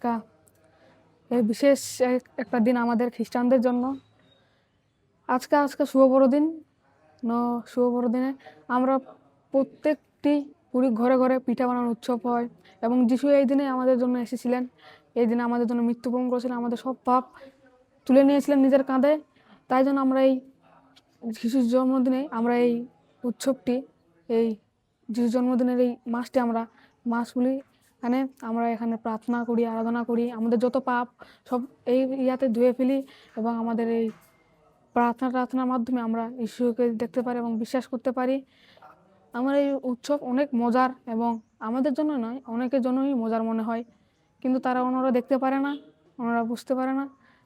আজকা এই বিশেষ এক- একটা দিন আমাদের খ্রিস্টানদের জন্য। আজকে আজকে শুভ বড়দিন। ন শুভ বড়দিনে আমরা প্রত্যেকটি পুরী ঘরে ঘরে পিঠা বানানোর উৎসব হয় এবং যিশু এই দিনে আমাদের জন্য এসেছিলেন। এই দিনে আমাদের জন্য মৃত্যুবরণ করেছিলেন। আমাদের সব পাপ তুলে নিয়েছিলেন নিজের কাঁধে। তাই জন্য আমরা এই যিশুর জন্মদিনে আমরা এই উৎসবটি, এই যিশুর জন্মদিনের এই মাসটি আমরা মাস বলি এখানে আমরা এখানে প্রার্থনা করি, আরাধনা করি, আমাদের যত পাপ সব এই ইয়াতে ধুয়ে ফেলি এবং আমাদের এই প্রার্থনা প্রার্থনার মাধ্যমে আমরা ঈশ্বরকে দেখতে পারি এবং বিশ্বাস করতে পারি। আমার এই উৎসব অনেক মজার এবং আমাদের জন্য নয়, অনেকের জন্যই মজার মনে হয়। কিন্তু তারা ওনারা দেখতে পারে না ওনারা বুঝতে পারে না,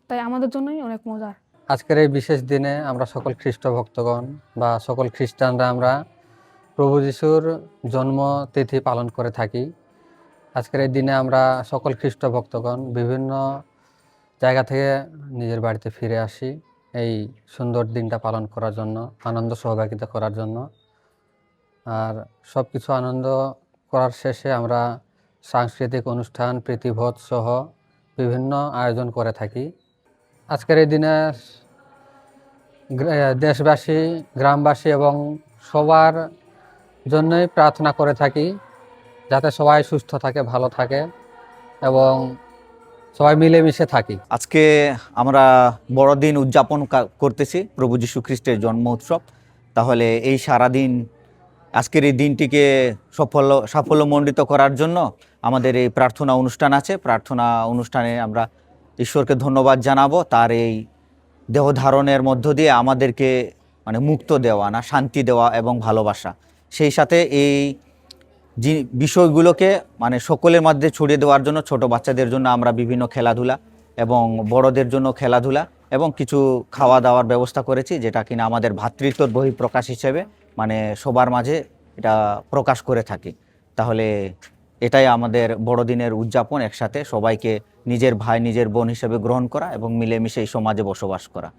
তাই আমাদের জন্যই অনেক মজার। আজকের এই বিশেষ দিনে আমরা সকল খ্রিস্ট ভক্তগণ বা সকল খ্রিস্টানরা আমরা প্রভু যিশুর জন্ম তিথি পালন করে থাকি। আজকের এই দিনে আমরা সকল খ্রিস্ট ভক্তগণ বিভিন্ন জায়গা থেকে নিজের বাড়িতে ফিরে আসি এই সুন্দর দিনটা পালন করার জন্য, আনন্দ সহভাগিতা করার জন্য। আর সব কিছু আনন্দ করার শেষে আমরা সাংস্কৃতিক অনুষ্ঠান, প্রীতিভোজ সহ বিভিন্ন আয়োজন করে থাকি। আজকের এই দিনে দেশবাসী, গ্রামবাসী এবং সবার জন্যই প্রার্থনা করে থাকি যাতে সবাই সুস্থ থাকে, ভালো থাকে এবং সবাই মিলেমিশে থাকি। আজকে আমরা বড়দিন উদযাপন করতেছি, প্রভু যীশু খ্রিস্টের জন্ম উৎসব। তাহলে এই সারাদিন, আজকের এই দিনটিকে সফল, সাফল্যমণ্ডিত করার জন্য আমাদের এই প্রার্থনা অনুষ্ঠান আছে। প্রার্থনা অনুষ্ঠানে আমরা ঈশ্বরকে ধন্যবাদ জানাব। তার এই দেহ ধারণের মধ্য দিয়ে আমাদেরকে মানে মুক্ত দেওয়া না, শান্তি দেওয়া এবং ভালোবাসা। সেই সাথে এই বিষয়গুলোকে মানে সকলের মধ্যে ছড়িয়ে দেওয়ার জন্য, ছোট বাচ্চাদের জন্য আমরা বিভিন্ন খেলাধুলা এবং বড়দের জন্য খেলাধুলা এবং কিছু খাওয়া দাওয়ার ব্যবস্থা করেছি, যেটা কিনা আমাদের ভ্রাতৃত্বর বহিঃপ্রকাশ হিসেবে মানে সবার মাঝে এটা প্রকাশ করে থাকি। তাহলে এটাই আমাদের বড়দিনের উদযাপন, একসাথে সবাইকে নিজের ভাই, নিজের বোন হিসেবে গ্রহণ করা এবং মিলেমিশে এই সমাজে বসবাস করা।